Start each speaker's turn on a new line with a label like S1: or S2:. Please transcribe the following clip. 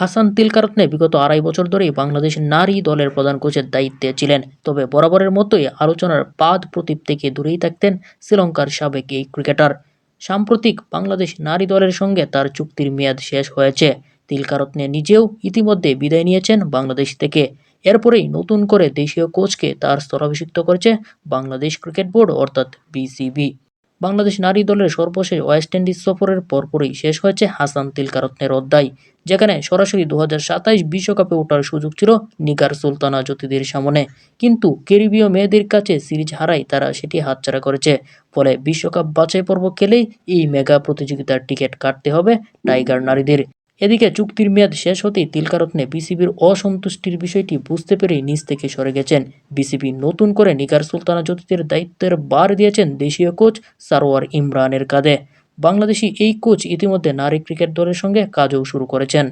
S1: হাসান তিলকারত্নে বিগত আড়াই বছর ধরেই বাংলাদেশ নারী দলের প্রধান কোচের দায়িত্বে ছিলেন। তবে বরাবরের মতোই আলোচনার পাদ প্রতীপ থেকে দূরেই থাকতেন শ্রীলঙ্কার সাবেক এই ক্রিকেটার। সাম্প্রতিক বাংলাদেশ নারী দলের সঙ্গে তার চুক্তির মেয়াদ শেষ হয়েছে। তিলকারত্নে নিজেও ইতিমধ্যে বিদায় নিয়েছেন বাংলাদেশ থেকে। এরপরেই নতুন করে দেশীয় কোচকে তার স্থলাভিষিক্ত করেছে বাংলাদেশ ক্রিকেট বোর্ড, অর্থাৎ বিসিবি। বাংলাদেশ নারী দলের সর্বশেষ ওয়েস্ট ইন্ডিজ সফরের পরপরই শেষ হয়েছে হাসান তিলকারত্নের অধ্যায়, যেখানে সরাসরি দু বিশ্বকাপে ওঠার সুযোগ ছিল নিগার সুলতানা জ্যোতিদের সামনে। কিন্তু ক্যারিবীয় মেয়েদের কাছে সিরিজ হারাই তারা সেটি হাতছাড়া করেছে। ফলে বিশ্বকাপ বাছাই পর্ব খেলেই এই মেগা প্রতিযোগিতার টিকিট কাটতে হবে টাইগার নারীদের। এদিকে চুক্তির মেয়াদ শেষ হতেই তিলকারত্নে বিসিবির অসন্তুষ্টির বিষয়টি বুঝতে পেরেই নিজ থেকে সরে গেছেন। বিসিবি নতুন করে নিগার সুলতানা জ্যোতিদের দায়িত্বের বার দিয়েছেন দেশীয় কোচ সারোয়ার ইমরানের কাঁধে। বাংলাদেশি এই কোচ ইতিমধ্যে নারী ক্রিকেট দলের সঙ্গে কাজও শুরু করেছেন।